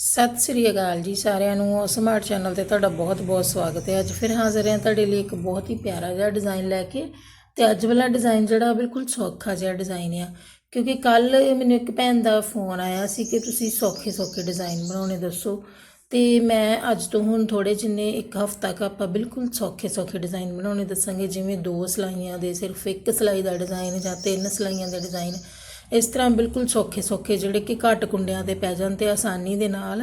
ਸਤਿ ਸ੍ਰੀ ਅਕਾਲ ਜੀ ਸਾਰਿਆਂ ਨੂੰ। ਸਮਾਰਟ ਚੈਨਲ ਤੇ ਤੁਹਾਡਾ ਬਹੁਤ-ਬਹੁਤ ਸਵਾਗਤ ਹੈ। ਅੱਜ ਫਿਰ ਹਾਜ਼ਰ ਹਾਂ ਤੁਹਾਡੇ ਲਈ ਇੱਕ ਬਹੁਤ ਹੀ ਪਿਆਰਾ ਜਿਹਾ ਡਿਜ਼ਾਈਨ ਲੈ ਕੇ। ਤੇ ਅੱਜ ਵਾਲਾ ਡਿਜ਼ਾਈਨ ਜਿਹੜਾ ਬਿਲਕੁਲ ਸੌਖਾ ਜਿਹਾ ਡਿਜ਼ਾਈਨ ਆ। ਕਿਉਂਕਿ ਕੱਲ ਮੈਨੂੰ ਇੱਕ ਭੈਣ ਦਾ ਫੋਨ ਆਇਆ ਸੀ ਕਿ ਤੁਸੀਂ ਸੌਖੇ ਸੌਖੇ ਡਿਜ਼ਾਈਨ ਬਣਾਉਣੇ ਦੱਸੋ। ਤੇ ਮੈਂ ਅੱਜ ਤੋਂ ਹੁਣ ਥੋੜੇ ਜਿੰਨੇ ਇੱਕ ਹਫ਼ਤਾ ਕ ਆਪਾਂ ਬਿਲਕੁਲ ਸੌਖੇ ਸੌਖੇ ਡਿਜ਼ਾਈਨ ਬਣਾਉਣੇ ਦੱਸਾਂਗੇ। ਜਿਵੇਂ ਦੋ ਸਲਾਈਆਂ ਦੇ, ਸਿਰਫ ਇੱਕ ਸਲਾਈ ਦਾ ਡਿਜ਼ਾਈਨ ਜਾਂ ਤਿੰਨ ਸਲਾਈਆਂ ਦੇ ਡਿਜ਼ਾਈਨ ਇਸ ਤਰ੍ਹਾਂ ਬਿਲਕੁਲ ਸੌਖੇ ਸੌਖੇ ਜਿਹੜੇ ਕਿ ਘੱਟ ਕੁੰਡਿਆਂ ਤੇ ਪੈ ਜਾਣ ਤੇ ਆਸਾਨੀ ਦੇ ਨਾਲ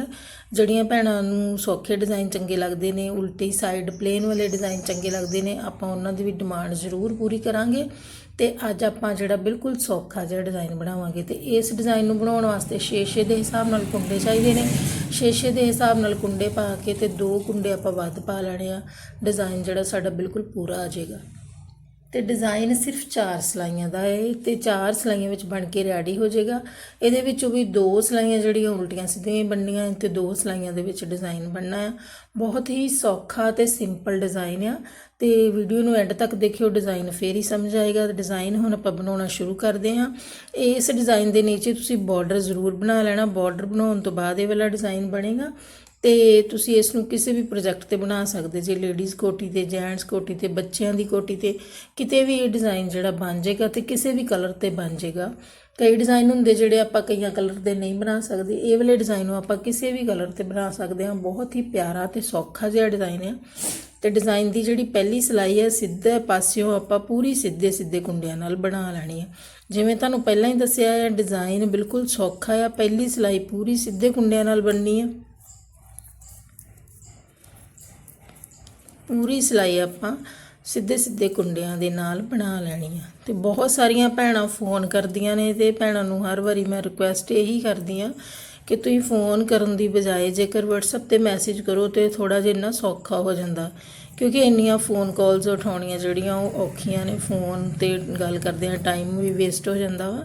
ਜਿਹੜੀਆਂ ਭੈਣਾਂ ਨੂੰ ਸੌਖੇ ਡਿਜ਼ਾਈਨ ਚੰਗੇ ਲੱਗਦੇ ਨੇ, ਉਲਟੀ ਸਾਈਡ ਪਲੇਨ ਵਾਲੇ ਡਿਜ਼ਾਈਨ ਚੰਗੇ ਲੱਗਦੇ ਨੇ, ਆਪਾਂ ਉਹਨਾਂ ਦੀ ਵੀ ਡਿਮਾਂਡ ਜ਼ਰੂਰ ਪੂਰੀ ਕਰਾਂਗੇ ਤੇ ਅੱਜ ਆਪਾਂ ਜਿਹੜਾ ਬਿਲਕੁਲ ਸੌਖਾ ਜਿਹਾ ਡਿਜ਼ਾਈਨ ਬਣਾਵਾਂਗੇ ਤੇ ਇਸ ਡਿਜ਼ਾਈਨ ਨੂੰ ਬਣਾਉਣ ਵਾਸਤੇ 6-6 ਦੇ ਹਿਸਾਬ ਨਾਲ ਕੁੰਡੇ ਚਾਹੀਦੇ ਨੇ। 6-6 ਦੇ ਹਿਸਾਬ ਨਾਲ ਕੁੰਡੇ ਪਾ ਕੇ ਤੇ ਦੋ ਕੁੰਡੇ ਆਪਾਂ ਵੱਧ ਪਾ ਲੈਣੇ ਆ। ਡਿਜ਼ਾਈਨ ਜਿਹੜਾ ਸਾਡਾ ਬਿਲਕੁਲ ਪੂਰਾ ਆ ਜਾਏਗਾ। ਤੇ ਡਿਜ਼ਾਈਨ ਸਿਰਫ 4 ਸਲਾਈਆਂ ਦਾ ਹੈ ਤੇ 4 ਸਲਾਈਆਂ ਵਿੱਚ ਬਣ ਕੇ ਰੈਡੀ ਹੋ ਜਾਏਗਾ। ਇਹਦੇ ਵਿੱਚੋਂ ਵੀ ਦੋ ਸਲਾਈਆਂ ਜਿਹੜੀਆਂ ਉਲਟੀਆਂ ਸਿੱਧੀਆਂ ਹੀ ਬਣਨੀਆਂ ਤੇ ਦੋ ਸਲਾਈਆਂ ਦੇ ਵਿੱਚ ਡਿਜ਼ਾਈਨ ਬਣਨਾ ਹੈ ਬਹੁਤ ਹੀ ਸੌਖਾ ਤੇ ਸਿੰਪਲ ਡਿਜ਼ਾਈਨ ਆ ਤੇ ਵੀਡੀਓ ਨੂੰ ਐਂਡ ਤੱਕ ਦੇਖਿਓ ਡਿਜ਼ਾਈਨ ਫੇਰ ਹੀ ਸਮਝ ਆਏਗਾ। ਡਿਜ਼ਾਈਨ ਹੁਣ ਆਪਾਂ ਬਣਾਉਣਾ ਸ਼ੁਰੂ ਕਰਦੇ ਹਾਂ। ਇਸ ਡਿਜ਼ਾਈਨ ਦੇ ਨੀਚੇ ਤੁਸੀਂ ਬਾਰਡਰ ਜ਼ਰੂਰ ਬਣਾ ਲੈਣਾ। ਬਾਰਡਰ ਬਣਾਉਣ ਤੋਂ ਬਾਅਦ ਇਹ ਵਾਲਾ ਡਿਜ਼ਾਈਨ ਬਣੇਗਾ। ਤੇ ਤੁਸੀਂ ਇਸ ਨੂੰ ਕਿਸੇ ਵੀ ਪ੍ਰੋਜੈਕਟ ਤੇ ਬਣਾ ਸਕਦੇ, ਜੇ ਲੇਡੀਜ਼ ਕੋਟੀ ਤੇ ਜੈਂਟਸ ਕੋਟੀ ਤੇ, ਬੱਚਿਆਂ ਦੀ ਕੋਟੀ ਤੇ, ਕਿਤੇ ਵੀ ਇਹ ਡਿਜ਼ਾਈਨ ਜਿਹੜਾ ਬਣ ਜਾਏਗਾ ਤੇ ਕਿਸੇ ਵੀ ਕਲਰ ਤੇ ਬਣ ਜਾਏਗਾ। ਕਈ ਡਿਜ਼ਾਈਨ ਹੁੰਦੇ ਜਿਹੜੇ ਆਪਾਂ ਕਈਆਂ ਕਲਰ ਦੇ ਨਹੀਂ ਬਣਾ ਸਕਦੇ, ਇਹ ਵਾਲੇ ਡਿਜ਼ਾਈਨ ਨੂੰ ਆਪਾਂ ਕਿਸੇ ਵੀ ਕਲਰ ਤੇ ਬਣਾ ਸਕਦੇ ਹਾਂ। ਬਹੁਤ ਹੀ ਪਿਆਰਾ ਤੇ ਸੌਖਾ ਜਿਹਾ ਡਿਜ਼ਾਈਨ ਹੈ ਤੇ ਡਿਜ਼ਾਈਨ ਦੀ ਜਿਹੜੀ ਪਹਿਲੀ ਸਲਾਈ ਹੈ ਸਿੱਧੇ ਪਾਸਿਓਂ ਆਪਾਂ ਪੂਰੀ ਸਿੱਧੇ ਸਿੱਧੇ ਕੁੰਡਿਆਂ ਨਾਲ ਬਣਾ ਲੈਣੀ ਹੈ ਜਿਵੇਂ ਤੁਹਾਨੂੰ ਪਹਿਲਾਂ ਹੀ ਦੱਸਿਆ ਹੈ ਡਿਜ਼ਾਈਨ ਬਿਲਕੁਲ ਸੌਖਾ ਹੈ ਪਹਿਲੀ ਸਲਾਈ ਪੂਰੀ ਸਿੱਧੇ ਕੁੰਡਿਆਂ ਨਾਲ ਬਣਨੀ ਹੈ ਪੂਰੀ ਸਿਲਾਈ ਆਪਾਂ ਸਿੱਧੇ ਸਿੱਧੇ ਕੁੰਡਿਆਂ ਦੇ ਨਾਲ ਬਣਾ ਲੈਣੀ ਆ। ਤੇ ਬਹੁਤ ਸਾਰੀਆਂ ਭੈਣਾਂ ਫੋਨ ਕਰਦੀਆਂ ਨੇ ਤੇ ਭੈਣਾਂ ਨੂੰ ਹਰ ਵਾਰੀ ਮੈਂ ਰਿਕੁਐਸਟ ਇਹੀ ਕਰਦੀ ਆ ਕਿ ਤੁਸੀਂ ਫੋਨ ਕਰਨ ਦੀ ਬਜਾਏ ਜੇਕਰ WhatsApp ਤੇ ਮੈਸੇਜ ਕਰੋ ਤੇ ਥੋੜਾ ਜਿਹਾ ਨਾ ਸੌਖਾ ਹੋ ਜਾਂਦਾ, ਕਿਉਂਕਿ ਇੰਨੀਆਂ ਫੋਨ ਕਾਲਸ ਉਠਾਉਣੀਆਂ ਜਿਹੜੀਆਂ ਉਹ ਔਖੀਆਂ ਨੇ ਫੋਨ ਤੇ ਗੱਲ ਕਰਦੇ ਆ ਟਾਈਮ ਵੀ ਵੇਸਟ ਹੋ ਜਾਂਦਾ ਵਾ।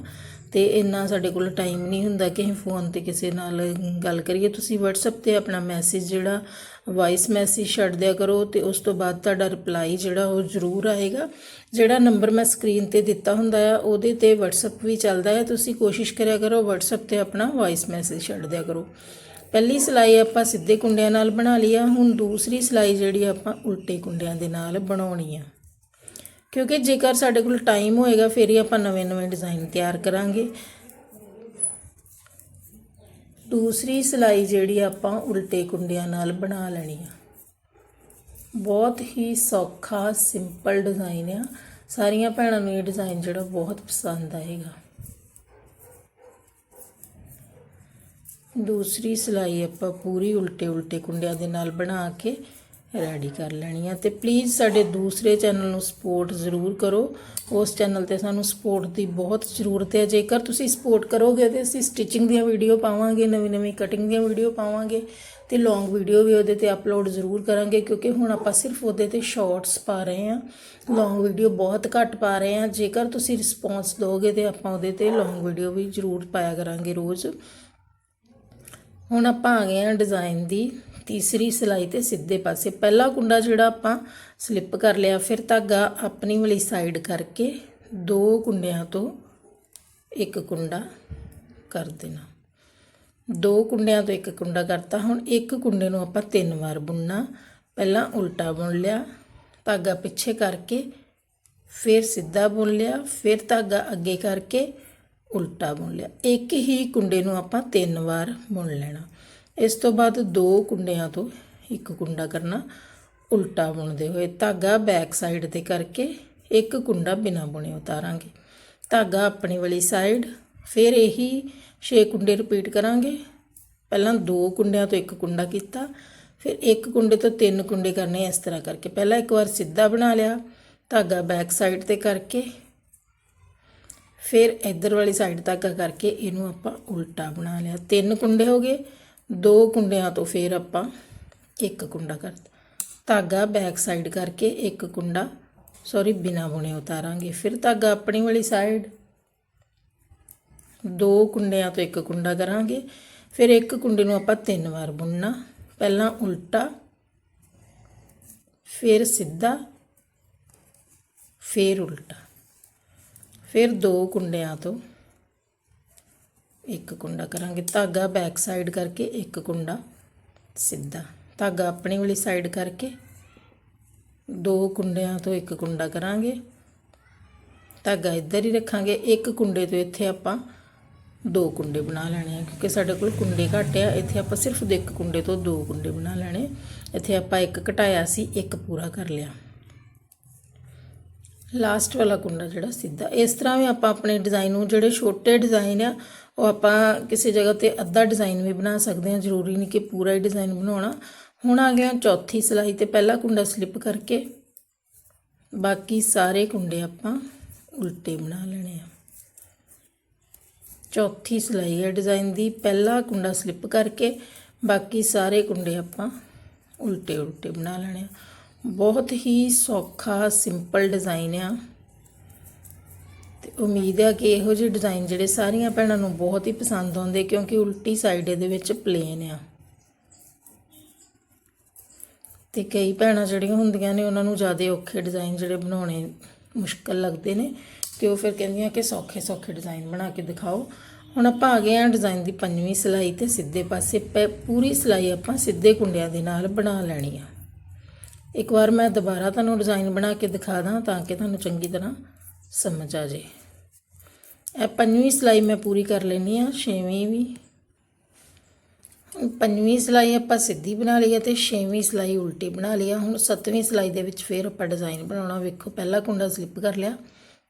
ਅਤੇ ਇੰਨਾ ਸਾਡੇ ਕੋਲ ਟਾਈਮ ਨਹੀਂ ਹੁੰਦਾ ਕਿ ਅਸੀਂ ਫੋਨ ਤੇ ਕਿਸੇ ਨਾਲ ਗੱਲ ਕਰੀਏ। ਤੁਸੀਂ ਵਟਸਐਪ ਤੇ ਆਪਣਾ ਮੈਸੇਜ ਜਿਹੜਾ ਵਾਇਸ ਮੈਸੇਜ ਛੱਡ ਦਿਆ ਕਰੋ ਅਤੇ ਉਸ ਤੋਂ ਬਾਅਦ ਤੁਹਾਡਾ ਰਿਪਲਾਈ ਜਿਹੜਾ ਉਹ ਜ਼ਰੂਰ ਆਏਗਾ। ਜਿਹੜਾ ਨੰਬਰ ਮੈਂ ਸਕਰੀਨ ਤੇ ਦਿੱਤਾ ਹੁੰਦਾ ਆ, ਉਹਦੇ ਤੇ ਵਟਸਐਪ ਵੀ ਚੱਲਦਾ ਹੈ ਤੁਸੀਂ ਕੋਸ਼ਿਸ਼ ਕਰਿਆ ਕਰੋ ਵਟਸਐਪ ਤੇ ਆਪਣਾ ਵਾਇਸ ਮੈਸੇਜ ਛੱਡ ਦਿਆ ਕਰੋ। ਪਹਿਲੀ ਸਿਲਾਈ ਆਪਾਂ ਸਿੱਧੇ ਕੁੰਡਿਆਂ ਨਾਲ ਬਣਾ ਲਈ ਆ, ਹੁਣ ਦੂਸਰੀ ਸਿਲਾਈ ਜਿਹੜੀ ਆਪਾਂ ਉਲਟੇ ਕੁੰਡਿਆਂ ਦੇ ਨਾਲ ਬਣਾਉਣੀ ਆ। ਕਿਉਂਕਿ ਜੇਕਰ ਸਾਡੇ ਕੋਲ ਟਾਈਮ ਹੋਏਗਾ, ਫਿਰ ਹੀ ਆਪਾਂ ਨਵੇਂ-ਨਵੇਂ ਡਿਜ਼ਾਈਨ ਤਿਆਰ ਕਰਾਂਗੇ। ਦੂਸਰੀ ਸਲਾਈ ਜਿਹੜੀ ਆਪਾਂ ਉਲਟੇ ਕੁੰਡਿਆਂ ਨਾਲ ਬਣਾ ਲੈਣੀ ਆ। ਬਹੁਤ ਹੀ ਸੌਖਾ ਸਿੰਪਲ ਡਿਜ਼ਾਈਨ ਆ। ਸਾਰੀਆਂ ਭੈਣਾਂ ਨੂੰ ਇਹ ਡਿਜ਼ਾਈਨ ਜਿਹੜਾ ਬਹੁਤ ਪਸੰਦ ਆਏਗਾ। ਦੂਸਰੀ ਸਲਾਈ ਆਪਾਂ ਪੂਰੀ ਉਲਟੇ ਉਲਟੇ ਕੁੰਡਿਆਂ ਦੇ ਨਾਲ ਬਣਾ ਕੇ ਰੈਡੀ ਕਰ ਲੈਣੀ ਆ। ਤੇ ਪਲੀਜ਼ ਸਾਡੇ ਦੂਸਰੇ ਚੈਨਲ ਨੂੰ ਸਪੋਰਟ ਜ਼ਰੂਰ ਕਰੋ। ਉਸ ਚੈਨਲ ਤੇ ਸਾਨੂੰ ਸਪੋਰਟ ਦੀ ਬਹੁਤ ਜ਼ਰੂਰਤ ਹੈ। ਜੇਕਰ ਤੁਸੀਂ ਸਪੋਰਟ ਕਰੋਗੇ ਤੇ ਅਸੀਂ ਸਟਿਚਿੰਗ ਦੀਆਂ ਵੀਡੀਓ ਪਾਵਾਂਗੇ, ਨਵੀਂ ਨਵੀਂ ਕਟਿੰਗ ਦੀਆਂ ਵੀਡੀਓ ਪਾਵਾਂਗੇ ਤੇ ਲੌਂਗ ਵੀਡੀਓ ਵੀ ਉਹਦੇ ਤੇ ਅਪਲੋਡ ਜ਼ਰੂਰ ਕਰਾਂਗੇ, ਕਿਉਂਕਿ ਹੁਣ ਆਪਾਂ ਸਿਰਫ ਉਹਦੇ ਤੇ ਸ਼ਾਰਟਸ ਪਾ ਰਹੇ ਹਾਂ। ਲੌਂਗ ਵੀਡੀਓ ਬਹੁਤ ਘੱਟ ਪਾ ਰਹੇ ਹਾਂ। ਜੇਕਰ ਤੁਸੀਂ ਰਿਸਪੌਂਸ ਦਿਓਗੇ ਤੇ ਆਪਾਂ ਉਹਦੇ ਤੇ ਲੌਂਗ ਵੀਡੀਓ ਵੀ ਜ਼ਰੂਰ ਪਾਇਆ ਕਰਾਂਗੇ ਰੋਜ਼। ਹੁਣ ਆਪਾਂ ਆ ਗਏ ਹਾਂ ਡਿਜ਼ਾਈਨ ਦੀ ਤੀਸਰੀ ਸਿਲਾਈ ਤੇ ਸਿੱਧੇ ਪਾਸੇ। ਪਹਿਲਾ ਕੁੰਡਾ ਜਿਹੜਾ ਆਪਾਂ ਸਲਿੱਪ ਕਰ ਲਿਆ, ਫਿਰ ਧਾਗਾ ਆਪਣੀ ਵਾਲੀ ਸਾਈਡ ਕਰਕੇ ਦੋ ਕੁੰਡਿਆਂ ਤੋਂ ਇੱਕ ਕੁੰਡਾ ਕਰ ਦੇਣਾ। ਦੋ ਕੁੰਡਿਆਂ ਤੋਂ ਇੱਕ ਕੁੰਡਾ ਕਰਤਾ। ਹੁਣ ਇੱਕ ਕੁੰਡੇ ਨੂੰ ਆਪਾਂ ਤਿੰਨ ਵਾਰ ਬੁਣਨਾ। ਪਹਿਲਾਂ ਉਲਟਾ ਬੁਣ ਲਿਆ, ਧਾਗਾ ਪਿੱਛੇ ਕਰਕੇ ਫਿਰ ਸਿੱਧਾ ਬੁਣ ਲਿਆ, ਫਿਰ ਧਾਗਾ ਅੱਗੇ ਕਰਕੇ ਉਲਟਾ ਬੁਣ ਲਿਆ। ਇੱਕ ਹੀ ਕੁੰਡੇ ਨੂੰ ਆਪਾਂ ਤਿੰਨ ਵਾਰ ਬੁਣ ਲੈਣਾ। ਇਸ ਤੋਂ ਬਾਅਦ ਦੋ ਕੁੰਡਿਆਂ ਤੋਂ ਇੱਕ ਕੁੰਡਾ ਕਰਨਾ। ਉਲਟਾ ਬੁਣਦੇ ਹੋਏ ਧਾਗਾ ਬੈਕ ਸਾਈਡ ਤੇ ਕਰਕੇ ਇੱਕ ਕੁੰਡਾ ਬਿਨਾ ਬੁਣੇ ਉਤਾਰਾਂਗੇ। ਧਾਗਾ ਆਪਣੀ ਵਾਲੀ ਸਾਈਡ, ਫਿਰ ਇਹੀ 6 ਕੁੰਡੇ ਰਿਪੀਟ ਕਰਾਂਗੇ। ਪਹਿਲਾਂ ਦੋ ਕੁੰਡਿਆਂ ਤੋਂ ਇੱਕ ਕੁੰਡਾ ਕੀਤਾ, ਫਿਰ ਇੱਕ ਕੁੰਡੇ ਤੋਂ ਤਿੰਨ ਕੁੰਡੇ ਕਰਨੇ ਇਸ ਤਰ੍ਹਾਂ ਕਰਕੇ। ਪਹਿਲਾਂ ਇੱਕ ਵਾਰ ਸਿੱਧਾ ਬਣਾ ਲਿਆ, ਧਾਗਾ ਬੈਕ ਸਾਈਡ ਤੇ ਕਰਕੇ ਫਿਰ ਇੱਧਰ ਵਾਲੀ ਸਾਈਡ ਧਾਗਾ ਕਰਕੇ ਇਹਨੂੰ ਆਪਾਂ ਉਲਟਾ ਬਣਾ ਲਿਆ। ਤਿੰਨ ਕੁੰਡੇ ਹੋ ਗਏ। ਦੋ ਕੁੰਡਿਆਂ ਤੋਂ ਫਿਰ ਆਪਾਂ ਇੱਕ ਕੁੰਡਾ ਕਰਤਾ ਧਾਗਾ ਬੈਕ ਸਾਈਡ ਕਰਕੇ ਇੱਕ ਕੁੰਡਾ ਸੌਰੀ ਬਿਨਾ ਬੁਣੇ ਉਤਾਰਾਂਗੇ। ਫਿਰ ਧਾਗਾ ਆਪਣੀ ਵਾਲੀ ਸਾਈਡ ਦੋ ਕੁੰਡਿਆਂ ਤੋਂ ਇੱਕ ਕੁੰਡਾ ਕਰਾਂਗੇ। ਫਿਰ ਇੱਕ ਕੁੰਡੇ ਨੂੰ ਆਪਾਂ ਤਿੰਨ ਵਾਰ ਬੁਣਨਾ। ਪਹਿਲਾਂ ਉਲਟਾ, ਫਿਰ ਸਿੱਧਾ, ਫਿਰ ਉਲਟਾ। ਫਿਰ ਦੋ ਕੁੰਡਿਆਂ ਤੋਂ ਇੱਕ ਕੁੰਡਾ ਕਰਾਂਗੇ। ਧਾਗਾ ਬੈਕ ਸਾਈਡ ਕਰਕੇ ਇੱਕ ਕੁੰਡਾ ਸਿੱਧਾ। ਧਾਗਾ ਆਪਣੀ ਵਾਲੀ ਸਾਈਡ ਕਰਕੇ ਦੋ ਕੁੰਡਿਆਂ ਤੋਂ ਇੱਕ ਕੁੰਡਾ ਕਰਾਂਗੇ। ਧਾਗਾ ਇੱਧਰ ਹੀ ਰੱਖਾਂਗੇ। ਇੱਕ ਕੁੰਡੇ ਤੋਂ ਇੱਥੇ ਆਪਾਂ ਦੋ ਕੁੰਡੇ ਬਣਾ ਲੈਣੇ ਆ, ਕਿਉਂਕਿ ਸਾਡੇ ਕੋਲ ਕੁੰਡੇ ਘੱਟ ਆ। ਇੱਥੇ ਆਪਾਂ ਸਿਰਫ ਇੱਕ ਕੁੰਡੇ ਤੋਂ ਦੋ ਕੁੰਡੇ ਬਣਾ ਲੈਣੇ। ਇੱਥੇ ਆਪਾਂ ਇੱਕ ਘਟਾਇਆ ਸੀ, ਇੱਕ ਪੂਰਾ ਕਰ ਲਿਆ। ਲਾਸਟ ਵਾਲਾ ਕੁੰਡਾ ਜਿਹੜਾ ਸਿੱਧਾ। ਇਸ ਤਰ੍ਹਾਂ ਵੀ ਆਪਾਂ ਆਪਣੇ ਡਿਜ਼ਾਈਨ ਨੂੰ, ਜਿਹੜੇ ਛੋਟੇ ਡਿਜ਼ਾਈਨ ਆ, ਉਹ ਆਪਾਂ ਕਿਸੇ ਜਗ੍ਹਾ ਤੇ ਅੱਧਾ ਡਿਜ਼ਾਈਨ ਵੀ ਬਣਾ ਸਕਦੇ ਹਾਂ। ਜ਼ਰੂਰੀ ਨਹੀਂ ਕਿ ਪੂਰਾ ਹੀ ਡਿਜ਼ਾਈਨ ਬਣਾਉਣਾ। ਹੁਣ ਆ ਗਿਆ ਚੌਥੀ ਸਲਾਈ ਤੇ ਪਹਿਲਾ ਕੁੰਡਾ ਸਲਿੱਪ ਕਰਕੇ। ਬਾਕੀ ਸਾਰੇ ਕੁੰਡੇ ਆਪਾਂ ਉਲਟੇ ਬਣਾ ਲੈਣੇ ਆ। ਚੌਥੀ ਸਲਾਈ ਹੈ ਡਿਜ਼ਾਈਨ ਦੀ। ਪਹਿਲਾ ਕੁੰਡਾ ਸਲਿੱਪ ਕਰਕੇ ਬਾਕੀ ਸਾਰੇ ਕੁੰਡੇ ਆਪਾਂ ਉਲਟੇ ਉਲਟੇ ਬਣਾ ਲੈਣੇ ਆ। ਬਹੁਤ ਹੀ ਸੌਖਾ ਸਿੰਪਲ ਡਿਜ਼ਾਈਨ ਆ। ਤੇ ਉਮੀਦ ਹੈ ਕਿ ਇਹੋ ਜਿਹੇ ਡਿਜ਼ਾਈਨ ਜਿਹੜੇ ਸਾਰੀਆਂ ਭੈਣਾਂ ਨੂੰ ਬਹੁਤ ਹੀ ਪਸੰਦ ਆਉਂਦੇ, ਕਿਉਂਕਿ ਉਲਟੀ ਸਾਈਡ ਇਹਦੇ ਵਿੱਚ ਪਲੇਨ ਆ। ਤੇ ਕਈ ਭੈਣਾਂ ਜਿਹੜੀਆਂ ਹੁੰਦੀਆਂ ਨੇ, ਉਹਨਾਂ ਨੂੰ ਜ਼ਿਆਦਾ ਔਖੇ ਡਿਜ਼ਾਈਨ ਜਿਹੜੇ ਬਣਾਉਣੇ ਮੁਸ਼ਕਲ ਲੱਗਦੇ ਨੇ, ਤੇ ਉਹ ਫਿਰ ਕਹਿੰਦੀਆਂ ਕਿ ਸੌਖੇ ਸੌਖੇ ਡਿਜ਼ਾਈਨ ਬਣਾ ਕੇ ਦਿਖਾਓ। ਹੁਣ ਆਪਾਂ ਆ ਗਏ ਆ ਡਿਜ਼ਾਈਨ ਦੀ ਪੰਜਵੀਂ ਸਿਲਾਈ ਤੇ ਸਿੱਧੇ ਪਾਸੇ, ਪੈ- ਪੂਰੀ ਸਿਲਾਈ ਆਪਾਂ ਸਿੱਧੇ ਕੁੰਡਿਆਂ ਦੇ ਨਾਲ ਬਣਾ ਲੈਣੀ ਆ। ਇੱਕ ਵਾਰ ਮੈਂ ਦੁਬਾਰਾ ਤੁਹਾਨੂੰ ਡਿਜ਼ਾਈਨ ਬਣਾ ਕੇ ਦਿਖਾ ਦਾਂ ਤਾਂ ਕਿ ਤੁਹਾਨੂੰ ਚੰਗੀ ਤਰ੍ਹਾਂ ਸਮਝ ਆ ਜੇ ਇਹ ਪੰਜਵੀਂ ਸਿਲਾਈ ਮੈਂ ਪੂਰੀ ਕਰ ਲੈਣੀ ਆ ਛੇਵੀਂ ਵੀ। ਹੁਣ ਪੰਜਵੀਂ ਸਿਲਾਈ ਆਪਾਂ ਸਿੱਧੀ ਬਣਾ ਲਈ ਹੈ ਤੇ ਛੇਵੀਂ ਸਿਲਾਈ ਉਲਟੀ ਬਣਾ ਲਈ ਆ। ਹੁਣ ਸੱਤਵੀਂ ਸਿਲਾਈ ਦੇ ਵਿੱਚ ਫੇਰ ਆਪਾਂ ਡਿਜ਼ਾਈਨ ਬਣਾਉਣਾ। ਵੇਖੋ, ਪਹਿਲਾ ਕੁੰਡਾ ਸਲਿੱਪ ਕਰ ਲਿਆ,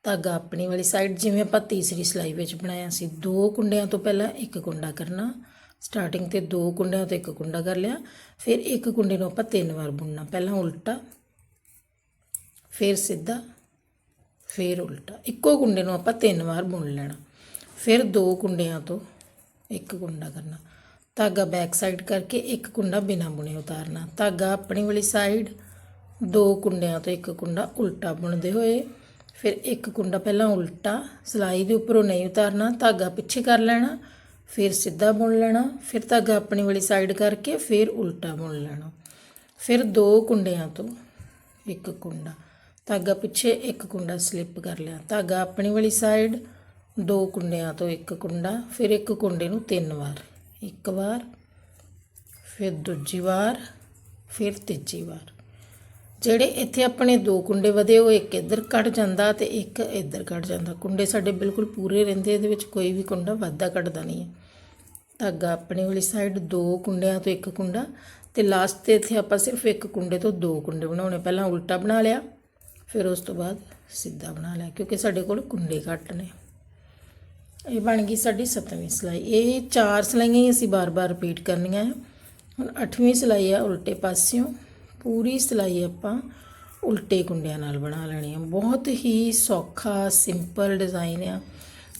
ਧਾਗਾ ਆਪਣੀ ਵਾਲੀ ਸਾਈਡ ਜਿਵੇਂ ਆਪਾਂ ਤੀਸਰੀ ਸਿਲਾਈ ਵਿੱਚ ਬਣਾਇਆ ਸੀ। ਦੋ ਕੁੰਡਿਆਂ ਤੋਂ ਪਹਿਲਾਂ ਇੱਕ ਕੁੰਡਾ ਕਰਨਾ। ਸਟਾਰਟਿੰਗ ਤੇ ਦੋ ਕੁੰਡਿਆਂ ਤੋਂ ਇੱਕ ਕੁੰਡਾ ਕਰ ਲਿਆ, ਫਿਰ ਇੱਕ ਕੁੰਡੇ ਨੂੰ ਆਪਾਂ ਤਿੰਨ ਵਾਰ ਬੁਣਨਾ। ਪਹਿਲਾਂ ਉਲਟਾ, ਫਿਰ ਸਿੱਧਾ, ਫਿਰ ਉਲਟਾ। ਇੱਕੋ ਕੁੰਡੇ ਨੂੰ ਆਪਾਂ ਤਿੰਨ ਵਾਰ ਬੁਣ ਲੈਣਾ। ਫਿਰ ਦੋ ਕੁੰਡਿਆਂ ਤੋਂ ਇੱਕ ਕੁੰਡਾ ਕਰਨਾ। ਧਾਗਾ ਬੈਕ ਸਾਈਡ ਕਰਕੇ ਇੱਕ ਕੁੰਡਾ ਬਿਨਾ ਬੁਣੇ ਉਤਾਰਨਾ। ਧਾਗਾ ਆਪਣੀ ਵਾਲੀ ਸਾਈਡ ਦੋ ਕੁੰਡਿਆਂ ਤੋਂ ਇੱਕ ਕੁੰਡਾ ਉਲਟਾ ਬੁਣਦੇ ਹੋਏ, ਫਿਰ ਇੱਕ ਕੁੰਡਾ ਪਹਿਲਾਂ ਉਲਟਾ, ਸਲਾਈ ਦੇ ਉੱਪਰੋਂ ਨਹੀਂ ਉਤਾਰਨਾ। ਧਾਗਾ ਪਿੱਛੇ ਕਰ ਲੈਣਾ। ਫਿਰ ਸਿੱਧਾ ਬੁਣ ਲੈਣਾ, ਫਿਰ ਧਾਗਾ ਆਪਣੀ ਵਾਲੀ ਸਾਈਡ ਕਰਕੇ ਫਿਰ ਉਲਟਾ ਬੁਣ ਲੈਣਾ। ਫਿਰ ਦੋ ਕੁੰਡਿਆਂ ਤੋਂ ਇੱਕ ਕੁੰਡਾ। ਧਾਗਾ ਪਿੱਛੇ ਇੱਕ ਕੁੰਡਾ ਸਲਿੱਪ ਕਰ ਲਿਆ। ਧਾਗਾ ਆਪਣੀ ਵਾਲੀ ਸਾਈਡ ਦੋ ਕੁੰਡਿਆਂ ਤੋਂ ਇੱਕ ਕੁੰਡਾ, ਫਿਰ ਇੱਕ ਕੁੰਡੇ ਨੂੰ ਤਿੰਨ ਵਾਰ। ਇੱਕ ਵਾਰ, ਫਿਰ ਦੂਜੀ ਵਾਰ, ਫਿਰ ਤੀਜੀ ਵਾਰ। ਜਿਹੜੇ ਇੱਥੇ ਆਪਣੇ ਦੋ ਕੁੰਡੇ ਵਧੇ, ਉਹ ਇੱਕ ਇੱਧਰ ਕੱਟ ਜਾਂਦਾ ਤੇ ਇੱਕ ਇੱਧਰ ਕੱਟ ਜਾਂਦਾ। ਕੁੰਡੇ ਸਾਡੇ ਬਿਲਕੁਲ ਪੂਰੇ ਰਹਿੰਦੇ, ਇਹਦੇ ਵਿੱਚ ਕੋਈ ਵੀ ਕੁੰਡਾ ਵਾਧਾ ਕੱਟਦਾ ਨਹੀਂ ਹੈ। ਧਾਗਾ ਆਪਣੇ ਵਾਲੀ ਸਾਈਡ ਦੋ ਕੁੰਡਿਆਂ ਤੋਂ ਇੱਕ ਕੁੰਡਾ ਤੇ ਲਾਸਟ ਤੇ ਇੱਥੇ ਆਪਾਂ ਸਿਰਫ ਇੱਕ ਕੁੰਡੇ ਤੋਂ ਦੋ ਕੁੰਡੇ ਬਣਾਉਣੇ। ਪਹਿਲਾਂ ਉਲਟਾ ਬਣਾ ਲਿਆ, ਫਿਰ ਉਸ ਤੋਂ ਬਾਅਦ ਸਿੱਧਾ ਬਣਾ ਲਿਆ, ਕਿਉਂਕਿ ਸਾਡੇ ਕੋਲ ਕੁੰਡੇ ਘੱਟ ਨੇ। ਇਹ ਬਣ ਗਈ ਸਾਡੀ ਸੱਤਵੀਂ ਸਲਾਈ। ਇਹ ਚਾਰ ਸਲਾਈਆਂ ਹੀ ਅਸੀਂ ਬਾਰ-ਬਾਰ ਰਿਪੀਟ ਕਰਨੀਆਂ ਹੈ ਹੁਣ ਅੱਠਵੀਂ ਸਲਾਈ ਆ, ਉਲਟੇ ਪਾਸਿਓਂ। ਪੂਰੀ ਸਲਾਈ ਆਪਾਂ ਉਲਟੇ ਕੁੰਡਿਆਂ ਨਾਲ ਬਣਾ ਲੈਣੀ ਆ। ਬਹੁਤ ਹੀ ਸੌਖਾ ਸਿੰਪਲ ਡਿਜ਼ਾਈਨ ਆ।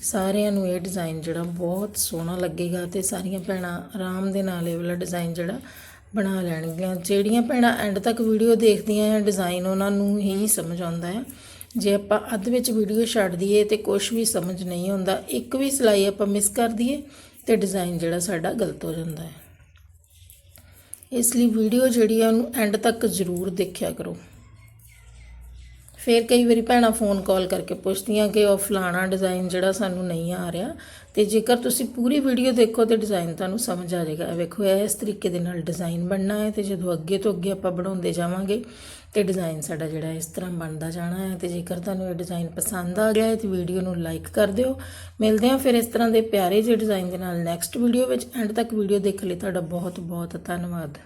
ਸਾਰਿਆਂ ਨੂੰ ਇਹ ਡਿਜ਼ਾਈਨ ਜਿਹੜਾ ਬਹੁਤ ਸੋਹਣਾ ਲੱਗੇਗਾ ਤੇ ਸਾਰੀਆਂ ਭੈਣਾਂ ਆਰਾਮ ਦੇ ਨਾਲ ਇਹ ਵਾਲਾ ਡਿਜ਼ਾਈਨ ਜਿਹੜਾ ਬਣਾ ਲੈਣਗੀਆਂ। ਜਿਹੜੀਆਂ ਭੈਣਾਂ ਐਂਡ ਤੱਕ ਵੀਡੀਓ ਦੇਖਦੀਆਂ ਆ ਡਿਜ਼ਾਈਨ ਉਹਨਾਂ ਨੂੰ ਹੀ ਸਮਝ ਆਉਂਦਾ ਆ। ਜੇ ਆਪਾਂ ਅੱਧ ਵਿੱਚ ਵੀਡੀਓ ਛੱਡ ਦਈਏ ਤੇ ਕੁਝ ਵੀ ਸਮਝ ਨਹੀਂ ਆਉਂਦਾ, ਇੱਕ ਵੀ ਸਿਲਾਈ ਆਪਾਂ ਮਿਸ ਕਰ ਦਈਏ ਤੇ ਡਿਜ਼ਾਈਨ ਜਿਹੜਾ ਸਾਡਾ ਗਲਤ ਹੋ ਜਾਂਦਾ ਹੈ ਇਸ ਲਈ ਵੀਡੀਓ ਜਿਹੜੀ ਆ ਉਹਨੂੰ ਐਂਡ ਤੱਕ ਜ਼ਰੂਰ ਦੇਖਿਆ ਕਰੋ। ਫਿਰ ਕਈ ਵਾਰੀ ਭੈਣਾਂ ਫੋਨ ਕਾਲ ਕਰਕੇ ਪੁੱਛਦੀਆਂ ਕਿ ਉਹ ਫਲਾਣਾ ਡਿਜ਼ਾਈਨ ਜਿਹੜਾ ਸਾਨੂੰ ਨਹੀਂ ਆ ਰਿਹਾ ਤੇ ਜੇਕਰ ਤੁਸੀਂ ਪੂਰੀ ਵੀਡੀਓ ਦੇਖੋ ਤੇ ਡਿਜ਼ਾਈਨ ਤੁਹਾਨੂੰ ਸਮਝ ਆ ਜਾਏਗਾ। ਵੇਖੋ, ਇਹ ਇਸ ਤਰੀਕੇ ਦੇ ਨਾਲ ਡਿਜ਼ਾਈਨ ਬਣਨਾ ਹੈ ਤੇ ਜਦੋਂ ਅੱਗੇ ਤੋਂ ਅੱਗੇ ਆਪਾਂ ਬਣਾਉਂਦੇ ਜਾਵਾਂਗੇ ਤੇ ਡਿਜ਼ਾਈਨ ਸਾਡਾ ਜਿਹੜਾ ਇਸ ਤਰ੍ਹਾਂ ਬਣਦਾ ਜਾਣਾ ਹੈ ਤੇ ਜੇਕਰ ਤੁਹਾਨੂੰ ਇਹ ਡਿਜ਼ਾਈਨ ਪਸੰਦ ਆ ਗਿਆ ਹੈ ਤੇ ਵੀਡੀਓ ਨੂੰ ਲਾਈਕ ਕਰ ਦਿਓ। ਮਿਲਦੇ ਹਾਂ ਫਿਰ ਇਸ ਤਰ੍ਹਾਂ ਦੇ ਪਿਆਰੇ ਜਿਹੇ ਡਿਜ਼ਾਈਨ ਦੇ ਨਾਲ ਨੈਕਸਟ ਵੀਡੀਓ ਵਿੱਚ। ਐਂਡ ਤੱਕ ਵੀਡੀਓ ਦੇਖਣ ਲਈ ਤੁਹਾਡਾ ਬਹੁਤ ਬਹੁਤ ਧੰਨਵਾਦ।